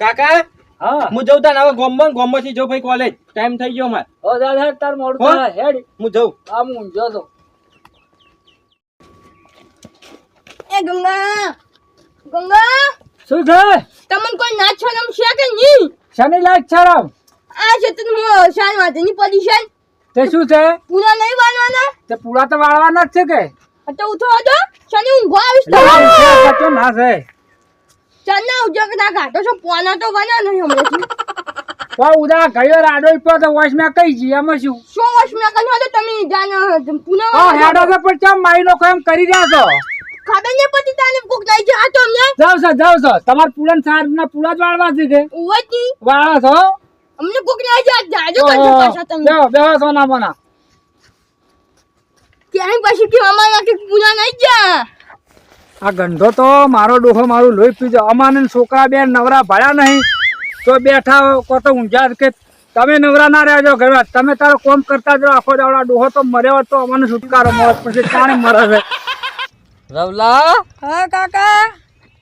કાકા? હા. હું જઉં તાર હવે ગોમમાં થી જો ભાઈ કોલેજ ટાઈમ થઈ ગયો માર ઓ દાદા તાર મોડું થાય હેડ. હું જઉં. આ હું ઊંઝો તો. એ ગંગા ગંગા શું થાય તમને કોઈ નાચ શરમ છે કે નહીં? શનિ લાગ શરમ આ છે તો શાન માટેની પોઝિશન તે શું છે? પૂરા નહીં વાળવાના? તે પૂરા તો વાળવાના જ છે કે? તો ઉઠો દો શનિ ઊંઘો આવીશ તો? ના છે. ચાલના ઉજક ના ઘાટો છો? પોના તો બના નહીં હમણાંથી. પણ ઉદા ગયો રાડો પર તો વોશ મેં કઈ જી એમાં શું? સો વર્ષ મેં કહ્યું હતું? તમે જાણ પુના હા હેડો તો પણ ચમ મારી લોકો એમ કરી રહ્યા છો? ખબર નહીં પતી તાને કોક નહીં છે આ તો અમને? જાવ છો જાવ છો. તમારે પૂરણ સાર ના પૂરા જ વાળવા છે કે? ઉવતી વાળો છો? અમને કોક નહીં છે જાજો કરજો પાછા તમે. બેહો બેહો સોના મોના ક્યાંય પછી કે અમારા કે પુના નહીં જા આ ગંધો તો મારો ડોહો મારું લોહી પીજો અમાને છોકરા બે નવરા ભળ્યા નહીં. તો બેઠા કો તો ઊંઝા કે તમે નવરા ના રહેજો ઘરમાં. તમે તારો કોમ કરતા જો આખો દાવડા ડોહો તો મર્યો તો અમને છુટકારો મળે. પછી તાણે મરે છે. રવલા? હા કાકા?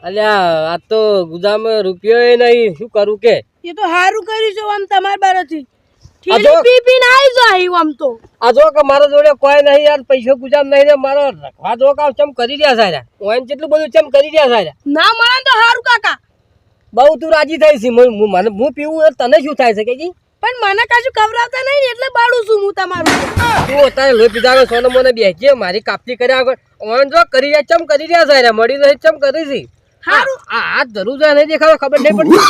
અલ્યા આ તો ગુદામાં રૂપિયો એ નહીં. શું કરું કે? એ તો સારું કર્યું છે આમ તમારા બારથી. આ પી પી ના આવી જાય આમ તો. આ જો કે મારા જોડે કોઈ નહીં યાર પૈસો ગુજામ નહીં ને મારો રખવા જો કામ ચમ કરી રહ્યા સારા ઓન જેટલું બધું ચમ કરી રહ્યા સારા ના મળે તો સારું કાકા. બહુ તું રાજી થઈ છે હું હું- મને હું પીવું તને શું થાય છે કે જી? પણ મને કાજુ ખવડાવતા નહીં એટલે બાળું છું હું તમારું. તું અત્યારે લોહી પીધા આગળ સોનો મને બેસજે મારી કાપતી કર્યા આગળ ઓન જો કરી રહ્યા ચમ કરી રહ્યા સારા મળી રહી ચમ કરી છે હારું. આ હાથ ધરું છે નહીં દેખાતો ખબર નહીં પડતી.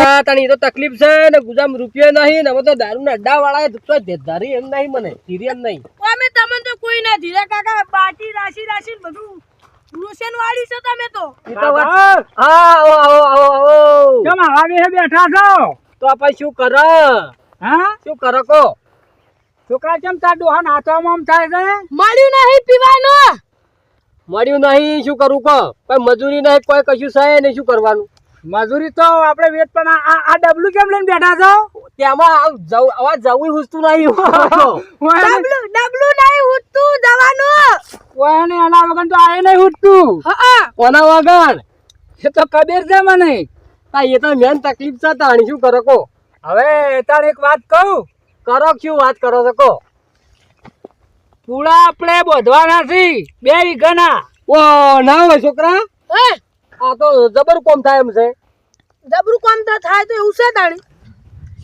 આ તાણી તો તકલીફ છે ને ગુજામ રૂપિયો નહીં ને તો દારૂ ના અડ્ડા વાળા તો ધરી એમ નહીં મને ધીરી એમ નહીં. અમે તમને તો કોઈ ના ધીરે કાકા બાટી રાશી રાશી ને બધું રોશન વાળી છો તમે તો. હા કેમ આવા બેઠા છો? તો આપણે શું કર? હા? શું કરો કો છોકરા કેમ તાર ડોહા નાચવામાં આમ થાય છે? મળ્યું નહીં પીવાનું. મળ્યું નહીં શું કરું કહો? કોઈ મજૂરી નહીં કોઈ કશું સહે નહીં શું કરવાનું? મજૂરી તો આપણે વેત પણ આ- ડબલું કેમ લઈને બેઠા છો? તેમાં આવ જવું આવા જવું હુસતું નહીં. ડબલું ડબલું નહીં ઉઠતું જવાનું. કોઈને એના વગર તો આય નહીં ઉઠતું હા કોના વગર? એ તો કબીર છે મને. આ એ તો મેન તકલીફ છે તાણી શું કરો કો હવે તાર એક વાત કહું. કરો શું વાત કરો છો? કો પૂળા આપણે બોધવાના છી બે વીઘાના. ઓ ના હોય છોકરા. હે આ તો જબર કોમ થાય એમ છે. જબરું કોમ તો થાય તો એવું છે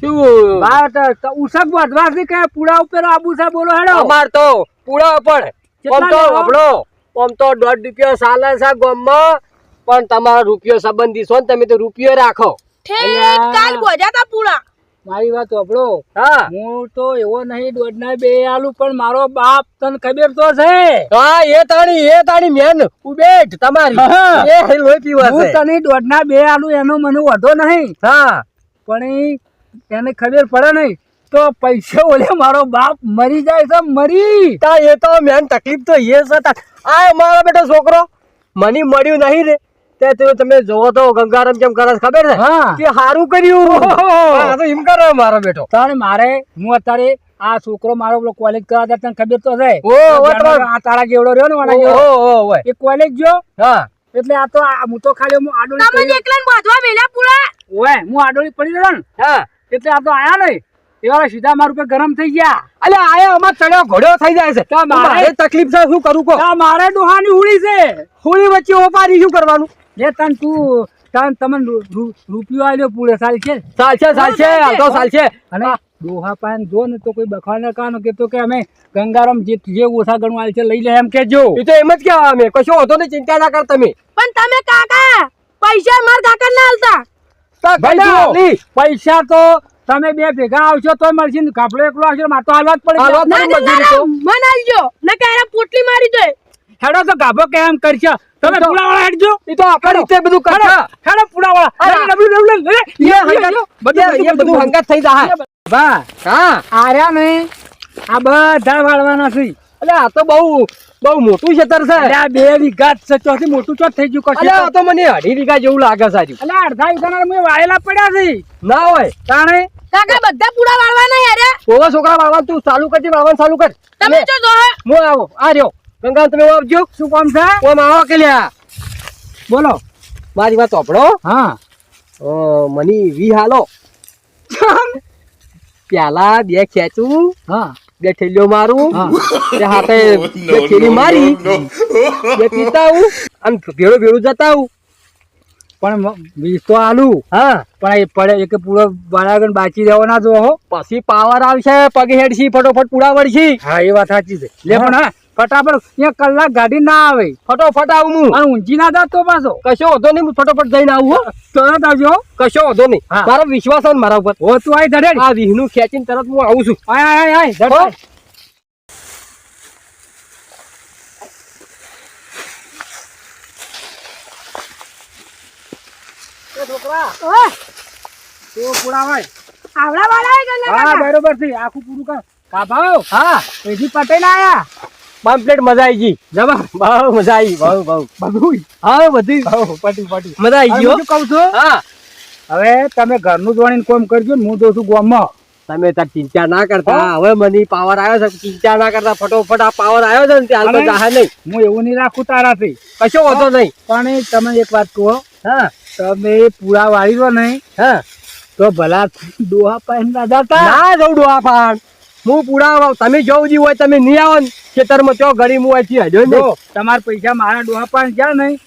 શું? બાર તો- તો ઉસક વધવા છે કે પૂળા ઉપર આબુ છે બોલો હેડો. અમાર તો પૂળા પણ કેટલા આમ તો? આપણો આમ તો દોઢ રૂપિયો સાલે છે ગોમમાં પણ તમારો રૂપિયો સંબંધી છો ને તમે તો રૂપિયો રાખો. ઠીક. કાલ તા પૂરા મારી વાત સાંભળો. હા. હું તો એવો નહીં દોડના બે આલુ પણ મારો બાપ તને ખબર તો છે. હા એ તાણી એ તાણી મેન ઉબેટ તમારી. એ લોહી પીવા હું તને દોડના બે આલુ એનો મને વધો નહીં. હા. પણ એને ખબર પડે નહીં. તો પૈસો ઓલે મારો બાપ મરી જાય છે મરી. તા એ તો મેન તકલીફ તો એ છે આ મારો બેટો છોકરો. મને મળ્યું નહીં રે. તે તમે જોવો તો ગંગારામ કેમ કરે ખબર છે? કે સારું કર્યું. ઓહો. આ તો એમ કરે મારો બેટો. તારે મારે હું અત્યારે આ છોકરો મારો પેલો કોલેજ કરવા તને ખબર તો છે. આ તારા જેવડો રહ્યો ને વાળા જેવડો. ઓ, ઓ, એ કોલેજ ગયો? હા. એટલે આ તો આ- હું તો ખાલી હું આડોળી તમે એકલા બાંધવા મેલ્યા પૂરા? ઓય હું આડોળી પડી રહ્યો ને. હા. એટલે આ તો આયા નહીં. એવા સીધા મારું ઉપર ગરમ થઈ ગયા. અલે આયા અમાર ચડ્યો ઘોડ્યો થઈ જાય છે. તો મારે- તકલીફ છે શું કરું કો આ મારે ડોહાની ઉડી છે. હોળી વચ્ચે ઓપારી શું કરવાનું? લે તન તું તન તમને રૂપિયો આલ્યો પૂરે સાલ છે? ચાલશે ચાલશે આવતો ચાલશે અને દોહા પાન જો ને તો કોઈ બખાને કાનો કેતો કે અમે ગંગારામ જે જે ઓછા ગણું આલ છે લઈ લે એમ કેજો એ તો એમ જ કેવા અમે. કશો હતો ને ચિંતા ના કર તમે. પણ તમે કાકા પૈસા માર કાકા ના આલતા. ભાઈ. પૈસા તો તમે બે ભેગા આવશો તો મળશે ને. કાપડો એકલો આવશે મારે તો હાલવા જ પડે. મને આલજો. ન કે એને પોટલી મારી દે. હેડો તો ગાભો કેમ કરશે. તમે પુડાવાળા હેડજો. એ તો આપણી રીતે બધું કરશે. હેડો. પુડાવાળા અરે, ડબલું ડબલું એ હંગાત- બધું હંગાત થઈ જાય બા હા. આર્યા ને? આ બધા વાળવાના છે. એટલે આ તો બહુ બહુ મોટું ખેતર છે. આ બે વીઘા છે. ચોથી મોટું ચોથ થઈ ગયું કશું આ તો મને અઢી વીઘા જેવું લાગે છે હજુ. એટલે અડધા વીઘા મેં વાયેલા પડ્યા છે. ના હોય. તાણે? કાકા બધા પૂરા વાળવાના યાર. ઓવા છોકરા વાળવા તું ચાલુ કરજે વાળવાનું ચાલુ કર. તમે જો જો હું આવો. આ રહ્યો. ગંગા તમે આવજો શું કામ છે? ઓમ આવો કે લ્યા બોલો. મારી વાત સાંભળો. હા. મની વી હાલો. પ્યાલા બે ખેંચું. હા. બે ઠેલીઓ મારું. બે હાથે બે ઠેલી મારી. બે પીતા આવું અને ભેળું ભેળું જતા આવું પણ વીસ તો આલુ. હા. પણ એ પડે એક પૂરો બાળાગણ બાચી દેવો ના જો હો. પછી પાવર આવશે પગે હેડશી ફટોફટ પૂરા વળશી. હા એ વાત સાચી છે. લે પણ હા. ફટાફટ અહીંયા કલાક ગાડી ના આવે. ફટોફટ આવું હું. અને ઊંચી ના જાતો પાછો. કશો વધો નહીં હું ફટોફટ જઈને આવું હો. તરત આવજો. કશો વધો નહીં. મારો વિશ્વાસ હોય મારા ઉપર. હો તું આય ધડે આ વિહનું ખેંચીને તરત હું આવું છું. આય આય આય. ધડ તો પૂરા આવડા વાળા હા બરોબર છે. આખું પૂરું કર. કાભાઓ. હા. એથી પટેલ આયા. પામ્પલેટ મજા આવી ગઈ. જવા. બહુ મજા આવી બહુ બહુ. બધું હા બધી પટી પટી. મજા આવી ગયો કહું છું હા. હવે તમે ઘરનું જોડીને કોમ કરજો ને હું જોઉં છું ગામમાં. તમે તાર ચિંતા ના કરતા. હવે મને પાવર આવ્યો છે ચિંતા ના કરતા. ફટોફટ આ પાવર આવ્યો છે ને તો જાહે નહીં. હું એવું નહીં રાખું તારાથી. કશો વાંધો નહીં. પણ તમે એક વાત કહો. હા. તમે પૂરા વાળી દો નહીં. હા. તો ભલા ડોહા પાન ના જતા ના જવું ડોહા પાણ હું પુરાવા તમે જવું હોય તમે નહીં આવો ને ખેતરમાં ચો ઘડી હું અહીંથી હજો ને. તમારા પૈસા મારા ડોહા પાન ગયા નહીં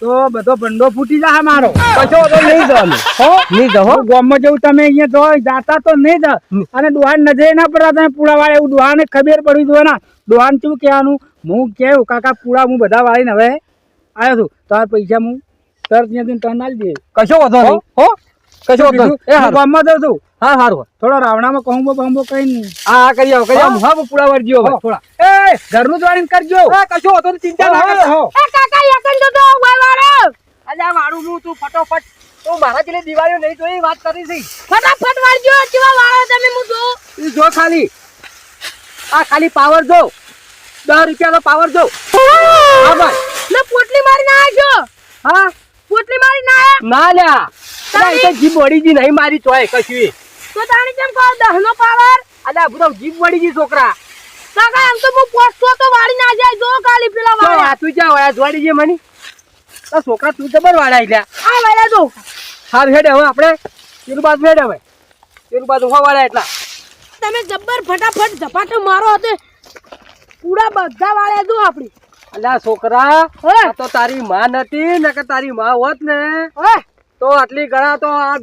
તો બધો ભંડો ફૂટી જાય મારો. પછી તો નહીં જવાનું હો? નહીં જવો હું ગામમાં જવું તમે અહીંયા જો જાતા તો નહીં જ. અને ડોહા નજરે ના પડતા તમે પૂરા વાળે એવું ડોહાને ખબર પડી જોઈએ ના. ડોહાને શું કહેવાનું? હું કેવું કાકા પુરા હું બધા વાળીને હવે આવ્યો છું. તારા પૈસા હું તરત ત્યાંથી ટર્ન આલી દે કશો વધો નહીં. હો? કશો એ ગામમાં જઉં છું. હા સારું થોડો રાવણામાં કહું બહુ કઈ નહીં. હા હા કરી આવો કરી આવો. હા. પૂરા વળજી થોડા. એ ઘરનું જોડીને કરજો. કશો વાંધો ચિંતા ના કરતા હો, હો. એ કાકા યકન તો તો વાળો અલ્યા વાળું હું તું ફટોફટ. તું મારા જેટલી દિવાળીઓ નહીં જોઈ વાત કરી છે. ફટાફટ વાળજો કેવા વાળો તમે હું જો ઈ જો ખાલી. આ ખાલી પાવર જો. દસ રૂપિયાનો પાવર જો. હા ભાઈ. ને પોટલી મારી ના હા? પોટલી મારી ના ના લ્યા. એ જીભ વળી ગઈ નહીં મારી ચોય કશું તો તાણી કેમ કહો દહનો પાવર? અલ્યા બધો જીભ વળી ગઈ છોકરા. કાકા એમ તો હું પોસ્ટો તો વાળી ના જાય જો કાલી પેલા વાળા. તું જા વળ્યા જોડી ગઈ મની. તો છોકરા તું જબર વાળા એટલે. આ વાળા જો. હા હેડે હવે આપણે. પેલું બાજુ હેડે હવે. પેલું બાજુ હો વાળા એટલા. તમે જબ્બર ફટાફટ ઝપાટો મારો હતો પૂરા બધા વાળા જો આપણી. અલ્યા છોકરા? તો તારી માં નથી ને કે તારી માં હોત ને. ઓય તો આટલી ગણા તો આ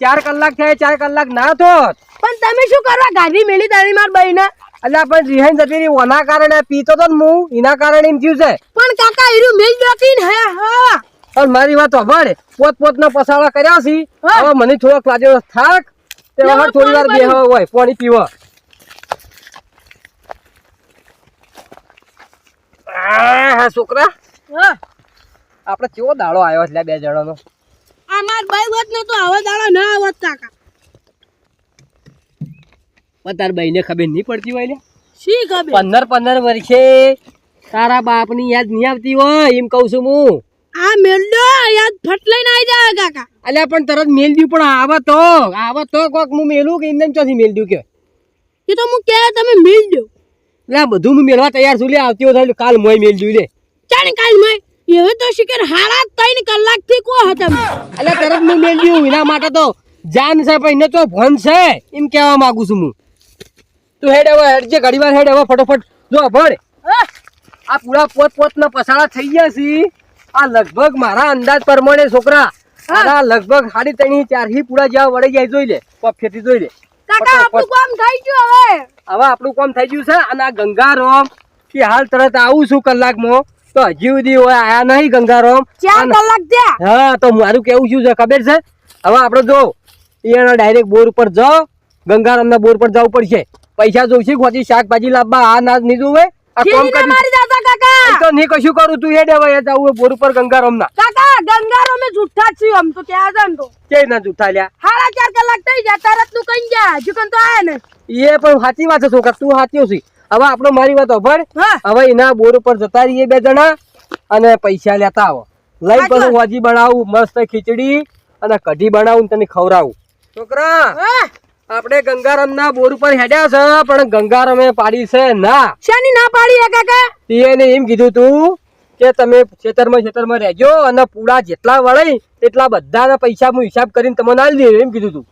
ચાર કલાક થયા ચાર કલાક ના થોત. પણ તમે શું કરવા? ગાડી મેલી તારી માર બહેને? એટલે પણ રિહાઈન જતી રહી. ઓના કારણે પીતો તો ને હું એના કારણે એમ થયું છે. પણ કાકા એનું મેલ જોતી ને હે હા. પણ મારી વાત સાંભળ. પોત ના પસાડા કર્યા છે. હવે મને થોડોક લાગ્યો થાક. તે લેવો થોડી વાર બેહવા હોય પાણી પીવા. હા છોકરા. આપણે કેવો દાડો આવ્યો એટલે બે જણાનો? આ માર બાઈ વત ન તો આવા દાડા ના આવત કાકા. પણ તાર બહેને ખબર નહીં પડતી હોય ને શી ખબર? પંદર પંદર વર્ષે તારા બાપની યાદ નહીં આવતી હોય એમ કહું છું હું. આ મેલ્યો યાદ ફટ લઈને આવી જાય કાકા. અલ્યા પણ તરત મેલ દ્યું પણ આવે તો આવે તો કોક હું મેલું કે એમને ચોથી મેલ કે? એ તો હું કે તમે મેલ દો એટલે બધું હું મેળવા તૈયાર છું લે આવતી હોય કાલ મોય મેલ દ્યું લે. ચાલે કાલ મેં હવે તો શિકર હારા ત્રણ કલાકથી કો હતા એટલે તરત હું મેલ દ્યું એના માટે તો જાન છે પણ એને તો ભણ છે એમ કહેવા માંગુ છું હું. તું હેડ હવે હેડ જે ઘડી વાર હેડ હવે ફટોફટ. જો ભણ. આ પૂરા પોત પોત ના પસાડા થઈ ગયા છે. આ લગભગ મારા અંદાજ પ્રમાણે છોકરા આ લગભગ સાડી ત્રણ ચારથી પૂરા જેવા વળી જાય જોઈ લે પફેથી જોઈ લે. કાકા આપણું કામ થઈ ગયું હવે. હવે આપણું કામ થઈ ગયું છે અને આ ગંગારામ કે હાલ તરત આવું છું કલાકમાં. તો હજી સુધી હોય આયા નહીં ગંગારામ. ચાર કલાક થયા હા તો મારું કેવું શું છે ખબર છે? હવે આપણે જો એના ડાયરેક્ટ બોર ઉપર જાઓ ગંગારામના બોર પર જવું પડશે. પૈસા જોઈશે ખોટી શાકભાજી લાવવા આ ના નહીં જોવે? કરી મારી જાતા કાકા! તો નહીં કશું કરું તું હેડે હવે જવું બોર ઉપર ગંગારામના. કાકા ગંગારો મેં જુઠ્ઠા જ આમ તો ત્યાં છે તો. કે ના જૂઠા લ્યા? સાડા ચાર કલાક થઈ ગયા તરતનું કઈ ગયા હજુ તો આયા ને એ પણ સાચી વાત છે છોકરા તું સાચી છે હવે આપણે મારી વાત સાંભળ હવે એના બોર ઉપર જતા રહીએ બે જણા અને પૈસા લેતા આવો. લઈ પછી વાજી બનાવું મસ્ત ખીચડી અને કઢી બનાવું તને ખવડાવું. છોકરા! આપણે ગંગારામના બોર ઉપર હેડ્યા છે પણ ગંગારામે પાડી છે ના. શાની ના પાડી હે કાકા? એને એમ કીધું તું કે તમે ખેતરમાં ખેતરમાં રહેજો અને પૂળા જેટલા વળાય એટલા બધાના પૈસા હું હિસાબ કરીને તમને આલી દે એમ કીધું તું.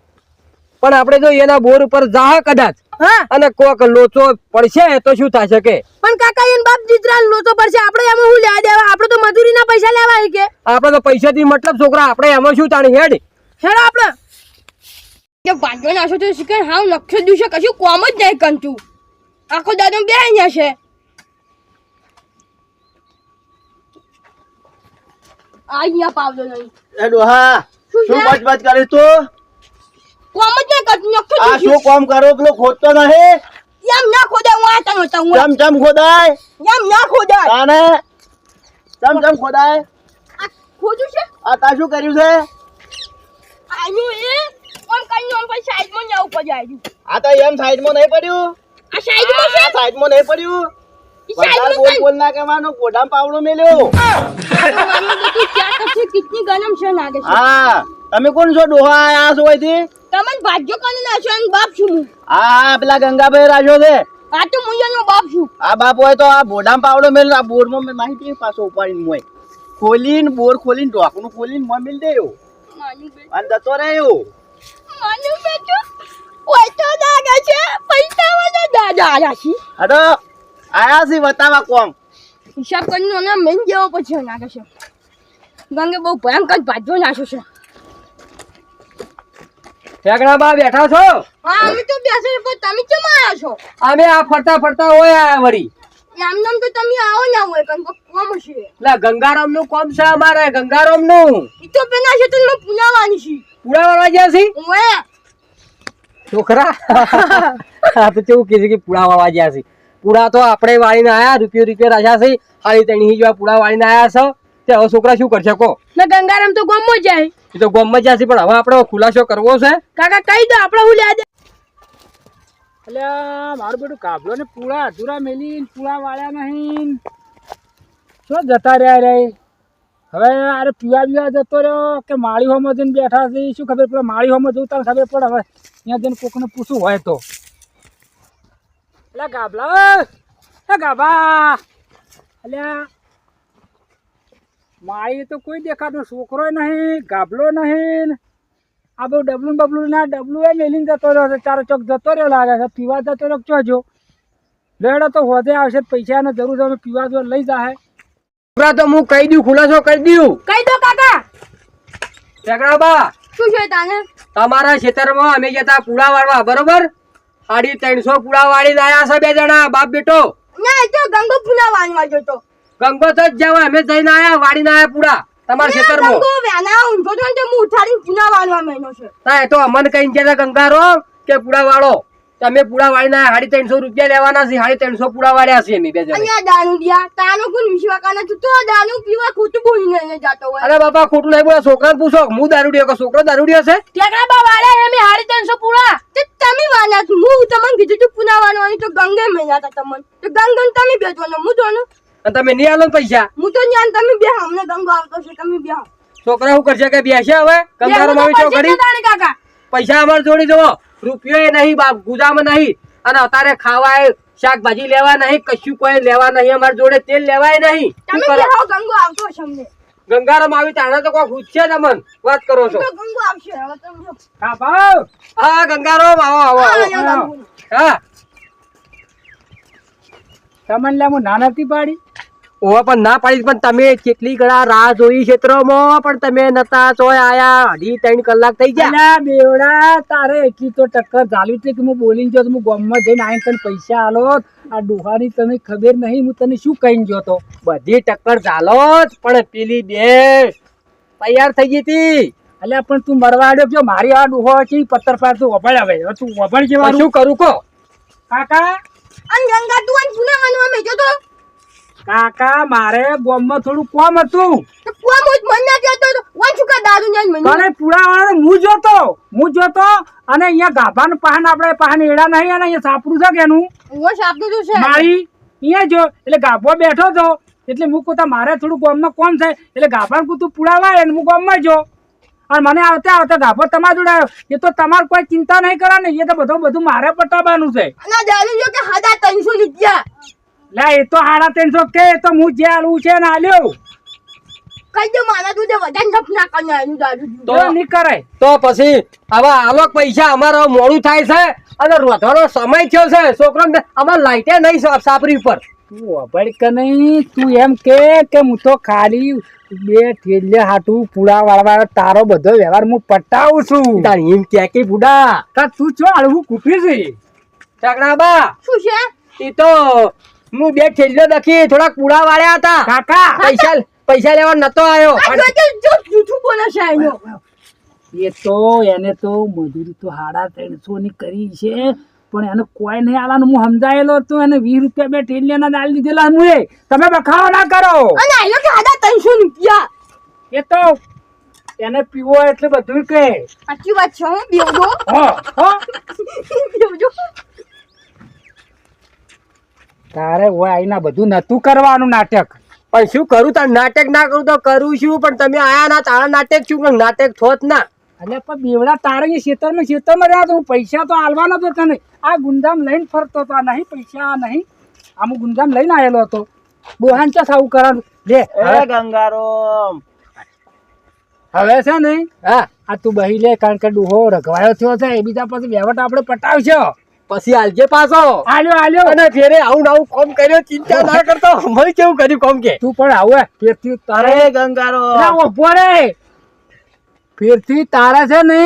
પણ આપણે જો એના બોર ઉપર જાહ કદાચ. હા. અને કોક લોચો પડશે તો શું થશે કે પણ કાકા એન બાપ જીતરા લોચો પડશે. આપણે એમાં હું લેવા દેવા? આપણે તો મજૂરીના પૈસા લેવા કે? આપણે તો પૈસાથી મતલબ છોકરા આપણે એમાં શું તાણી હેડ? હેડ આપણે. જે ભાગવા નાશો તો શીખે હાવ નક્ષો દિવસે કશું કોમ જ નહીં કંચું આખો દાદો બે જશે. અહીંયા પાવલો નહીં એ ડોહા શું શું છે? કરે તો? કોમ જ નહીં કરતું નક્ષો આ શું કોમ કરો? પેલો ખોદતો નહીં એમ ના ખોદાય હું આતા નહોતા હું જમ જમ ખોદાય? એમ ના ખોદાય. તાને? જમ જમ ખોદાય? આ ખોજું છે? આ તા શું કર્યું છે? આનું એ ઓમ કરીને ઓમ પછી સાઈડમાં જવું પડે આયુ આ તો એમ સાઈડમાં નહીં પડ્યું. આ સાઈડમાં છે? આ સાઈડમાં નહીં પડ્યું. સાઈડમાં બોલ કઈ બોલ ના કહેવાનું કોડામ પાવડો મેલ્યો. ગરમ છે છે. હા તમે કોણ છો? ડોહા આયા છો અહીંથી? તમે ભાગ્યો કોને નાશો અને બાપ છું હું. પેલા ગંગાભાઈ રાજો છે. આ તો મુંજાનો બાપ છું. આ બાપ હોય તો આ બોડામ પાવડો મેલ આ બોરમાં મેં માહિતી પાછો ઉપાડીને મોય. ખોલીને બોર ખોલીને ઢોકનું ખોલીને મોં મેલ દેયો અને જતો રહ્યો. માનું બેટો ઓય તો નાગે છે પૈસા વાળા દાદા આયા છે. હડો આયા છે બતાવા કોમ હિસાબ કરીને ઓને મેન જેવો પછી નાખે છે. ગંગે બહુ ભયંકર ભાગ્યો નાખ્યો છે. ઠેકડા બા બેઠા છો? હા અમે તો બેસે પણ તમે કેમ આવ્યા છો? અમે આ ફરતા ફરતા હોય આયા વળી. એમ નામ તો તમે આવો ના હોય કંઈક કોમ છે એટલે ગંગારામનું કોમ છે અમારે ગંગારામનું ઈ તો પેલા છે તો પુનાવાની છે. પૂરા વાળવા છે? ઓએ છોકરા આ તો કેવું કીધું કે પૂળા વાળવા છે. પૂળા તો આપણે વાળીને આયા રૂપિયો રૂપિયો રાખ્યા છે. હાલી તેની જેવા પૂળા વાળીને આયા છે. તે હવે છોકરા શું કરશે કો ને ગંગારામ તો ગમો જાય. એ તો ગોમમાં જ્યાં છે પણ હવે આપણે ખુલાસો કરવો છે. કાકા કહી દો આપણે હું દે. એટલે મારું બેટું કાબલો ને પૂળા અધૂરા મેલી પૂળા વાળ્યા નહીં શું જતા રહ્યા રે? હવે અરે પીવા બીવા જતો રહ્યો કે માળી હોમાં જઈને બેઠા છે? શું ખબર પડે? માળી હોમાં જવું તારે ખબર પડે? હવે ત્યાં જઈને કોકને પૂછવું હોય તો. એટલે ગાબલા એ ગાબા! એટલે માળી તો કોઈ દેખાતો છોકરો નહીં, ગાબલો નહીં આ બધું ડબલું બબલું ના ડબલું એ મેલીને જતો રહ્યો છે ચારો ચોક જતો રહ્યો લાગે છે. પીવા જતો રહ્યો ચો જો લેડો તો હોદે આવશે પૈસાને જરૂર છે પીવા જો લઈ જાય છોકરા તો હું કહી દઉં ખુલાસો કહી દઉં. કહી દો કાકા. બા. શું છે તાને? તમારા ખેતરમાં અમે જતા પૂળા વાળવા બરોબર? સાડી ત્રણસો પૂળા વાળીને લાયા છે બે જણા બાપ બેટો. ના એ તો ગંગો પૂળા વાળવા જતો ગંગો તો જ જાવ અમે જઈને આયા વાળીને આયા પૂળા. તમારા ખેતરમાં? વેના ઊંઘો તો હું ઉઠાડીને છે. અમને કઈ હતા ગંગારો કે પૂળા વાળો તમે પૂળા વાળીને સાડી ત્રણસો રૂપિયા લેવાના છે સાડી ત્રણસો પૂળા વાળ્યા છે અમે બે જણા. અહીંયા દારૂ દિયા તાનો કોણ વિશ્વાકાના તું તો દારૂ પીવા ખોટું બોલીને જાતો હોય. અરે બાપા ખોટું નહીં બોલો છોકરાને પૂછો હું દારૂડિયો કે છોકરો દારૂડિયો છે? ટેકરા બા વાળા એમે હાડી ત્રણસો પૂડા. તે તમે માન્યા હું તમને કીધું તું પુનાવાનો વાળવાની તો ગંગે મહિના હતા તમને. તો ગંગન તમે બેઠવાનો હું તો ને અને તમે નહીં આલો પૈસા? હું તો જ્ઞાન તમે બે અમને દંગો આવતો છે તમે બે છોકરા હું કરશે કે બેસે હવે? કંગારો માં છો ઘડી કાકા. પૈસા અમાર જોડી જવો. રૂપિયો એ નહીં બાપ ગુજામાં નહીં. અને અત્યારે ખાવાય શાકભાજી લેવા નહીં કશું કોઈ લેવા નહીં અમાર જોડે તેલ લેવાય નહીં. શું તમે બે કરો? હાવ ગંગો આવતો છે અમને. ગંગારામ આવી તાણે તો કોઈ પૂછશે તમન વાત કરો છો. તો ગંગો આવશે હવે તમે હા ગંગારામ આવો આવો આવો. હા તમને લે હું ના નથી પાડી? ઓવા પણ ના પાડી પણ તમે કેટલી ઘણા રાહ જોઈ ક્ષેત્રોમાં? પણ તમે નતા ચોય આયા. અઢી ત્રણ કલાક થઈ ગયા. બેવડા તારે એટલી તો ટક્કર ચાલુ છે કે હું બોલીને જો હું ગામમાં જઈને આવીને તને પૈસા આલો. આ ડુહાની તને ખબર નહીં હું તને શું કહીને જો તો? બધી ટક્કર ચાલો જ પણ પેલી બે તૈયાર થઈ ગઈ હતી. અલ્યા પણ તું મરવા આડ્યો જો મારી આ ડુહો છે પથ્થર પાર તું વભાડ આવે તું વભળ જેવા શું કરું કો કાકા અને ગંગા તું અને પુનાવાનો મેજો તો કાકા મારે ગામમાં થોડું કોમ હતું. કોમ જ મન ના જતો તો. વાં છુકા દારૂ ને મને? તને પૂરા વાળો હું જોતો. હું જોતો અને અહીંયા ગાભાનું પાન આપણે પાન એડા નહીં અને અહીંયા સાપડું છે કેનું હું શાબ્દો તો છે. મારી? અહીંયા જો એટલે ગાભો બેઠો તો. એટલે હું કોતા મારે થોડું ગોમમાં કોમ થાય એટલે ગાભાન કુતું પુડાવા અને હું ગામમાં જો. અને મને આવતા આવતા ધાફો તમારા જોડે આવ્યો. એ તો તમારે કોઈ ચિંતા નહીં કરવાની એ તો બધું બધું મારે પટાવવાનું છે. અને કે ત્રણસો લે એ તો હાડા ત્રણસો કે એ તો હું જે આલું છે ને આલ્યો. કઈ દે મારા દૂધે વધારે નફ ના કરીને આનું દારૂ તો નહીં કરાય તો પછી હવે આલોક પૈસા અમારો મોડું થાય છે અને રોધવાનો સમય થયો છે. છોકરો અમારે લાઈટે નહીં સાપ- સાપરી ઉપર. તું અભડ નહીં તું એમ કે કે હું તો ખાલી બે ઠેલે હાટું પૂળા વાળવા તારો બધો વ્યવહાર હું પટાવું છું. તાર એમ કે કે બુડા? તાર તું છો? હળવું કૂપી છે. ચકડા બા શું છે? એ તો હું બે ઠેલ્યો દખી થોડા પૂડા વાળ્યા હતા. કાકા! પૈસા પૈસા લેવા નતો આવ્યો જૂઠું બોલે છે એ તો એને તો મજૂરી તો સાડા ત્રણસો ની કરી છે. પણ એને કોઈ નહીં આલાનું. હું સમજાયેલો હતો એને વીસ રૂપિયા બે ટેલિયાના દાલ દીધેલા હું એ. તમે બખાવો ના કરો. અને આયો કે આદા ત્રણસો રૂપિયા. એ તો એને પીવો એટલે બધું કે. સાચી વાત છે હું બેવડો. હો. હો. તારે હોય આઈના બધું નતું કરવાનું નાટક. પણ શું કરું તાર નાટક ના કરું તો કરું છું પણ તમે આયા ના તારા નાટક છું પણ નાટક થોત ના. એટલે પણ બેવડા તારે એ ખેતરમાં ખેતરમાં રહ્યા તો હું પૈસા તો આલવાનો તો તને. આ ગુંદામ લઈને ફરતો હતો આ નહીં પૈસા આ નહીં. આમ હું ગુંદામ લઈને આવેલો હતો. બોહાન ચા સાવું કરવાનું. લે એ હવે ગંગારો હવે છે ને હા. આ તું બહી લે કારણ કે ડુહો રખવાયો થયો છે એ બીજા પછી વહેવટ આપણે પટાવશો. પછી આલજે પાછો. આલ્યો આલ્યો. અને ફેરે આવું આવું કોમ કર્યો ચિંતા ના કરતો. અમે કેવું કર્યું કોમ કે? તું પણ આવું. ફેરથી તારે અરે ગંગારો ના, ઊભો રે. ફેરથી તારે છે ને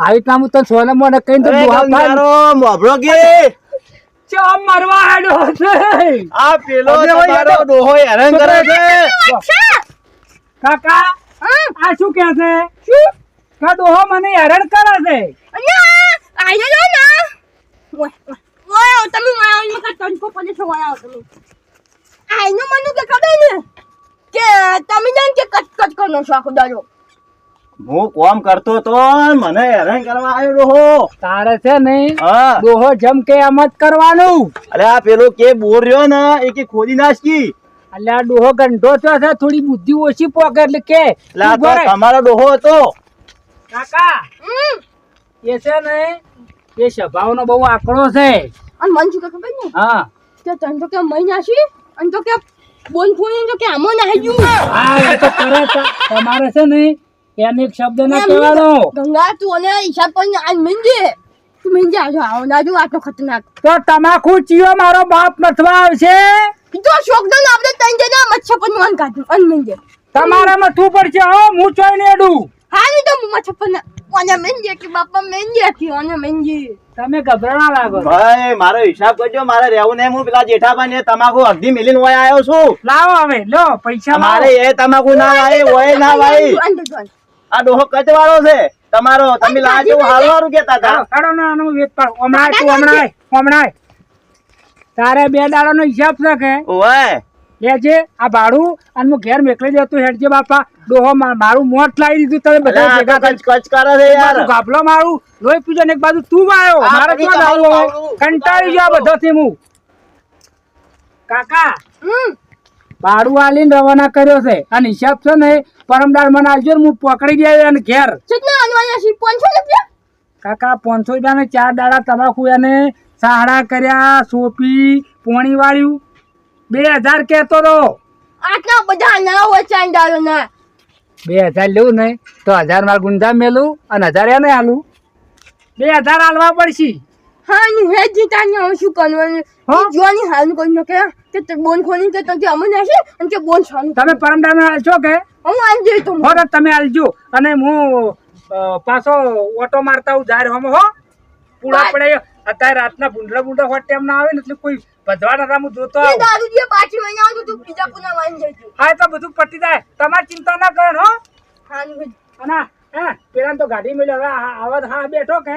આવી રીતના હું તને સોને મોને કઈ તો ગંગારો કે ચમ મારવા છે આ પેલો તમારો ડોહો હેરાન કરે છે. કાકા આ શું કે છે? શું? કા ડોહો મને હેરાન કરે છે? આયો જો ના. ઓય ઓય તમે મારા મકા ત્રણસો પડે છે આવો તમે. આયનો મનું કે ખબર ને કે તમે જાણ કે કચકચ કચ કરનો છો આખો દાડો. હું કોમ કરતો તો મને હેરાન કરવા આવ્યો ડોહો તારે છે ને હા. ડોહો જમ કે એમ જ કરવાનું. અરે આ પેલો કે બોર રહ્યો ને એ કે ખોદી નાખી. એટલે આ ડોહો ગંઢો થયો છે થોડી બુદ્ધિ ઓછી પોકે એટલે કે આ તો તમારો ડોહો હતો. કાકા હમ. એ છે ને એ સ્વભાવનો બહુ આંકડો છે. અને મન શું કે ખબર ને હા. કે તન તો કે મહિના નાશી અને તો કે બોલ ફોન તો કે આમો ના ગયું. હા એ તો કરે તમારે છે ને એને એક શબ્દ ના કહેવાનો. ગંગા તું અને હિસાબ કરીને આજ મિંજે તું મિંજે આજો આવો ના જો આ ખતરનાક. તો તમાકુ ચીયો મારો બાપ મથવા આવશે? તો શોકદન આપણે તઈ જઈને મચ્છર પર મન કાઢું અન મિંજે તમારે મથવું પડશે હો હું ચોઈ ને એડું. હા ની તો મચ્છર પર ઓને મિંજે કે બાપા મિંજે થી ઓને મિંજે તમે ગભરાણા લાગો. ભાઈ મારો હિસાબ કરજો મારે રહેવું નહીં. હું પેલા જેઠાભાઈ ને તમાકુ અડધી મિલિન હોય આવ્યો છું. લાવો હવે લો પૈસા મારે એ તમાકુ ના વાય હોય ના વાય. આ ડોહો કચવાળો છે. તમારો તમે લાજો હાલવારું કેતા હતા. કાઢો ને આનું વેચ પાડો. હમણાં તું ઓમણાય ઓમણાય તારે બે દાડાનો હિસાબ છે કે? ઓય. લેજે આ ભાડું અને હું ઘેર મેકલી દેતું હેડજે બાપા. ડોહો મારું મોટ લાવી દીધું તમે બધા ભેગા કચ કચ કરે છે યાર. ગાભલો મારું લોહી પૂજન ને એક બાજુ તું આ મારે તો. હવે? કંટાળી ગયો બધાથી હું. કાકા. ભાડું આલીને રવાના કર્યો છે. અને હિસાબ છે ને પરમદાર મને આવજો હું પકડી જાય અને ઘેર. કેટલા અનવાયા છે? પાંચસો રૂપિયા? કાકા પાંચસો રૂપિયા ને ચાર દાડા તમાકુ એને સાડા કર્યા સોપી પોણી વાળ્યું બે હજાર કહેતો તો આટલા બધા ના હોય ચાંદાલો ના બે હજાર લેવું ને તો હજાર માર ગુંજામ મેલું અને હજાર એને આલું. બે હજાર આલવા પડશે. હા હું હે જીતા શું કરવાનું? જોવાની હાલ કોઈ ન કે કે તે બોન ખોની કે તને અમને નાશે અને કે બોન છાનું તમે પરમદાર આલશો કે? હું આવી જઈ તો હો તો તમે આલજો. અને હું પાછો ઓટો મારતા હું જાહેર હમ હો? પૂળા પડે. અત્યારે રાતના બુંડરા બુંડરા હોટ ટાઈમ ના આવે ને એટલે કોઈ ભજવા ના હું જોતો આવું. દારૂ જે પાછી મહિના આવું તું બીજા પુના વાઈન જઈ હા તો બધું પટી જાય. તમારે ચિંતા ના કરો હો. હા અને હે પેલા તો ગાડી મેળ્યો હવે આવા હા બેઠો કે.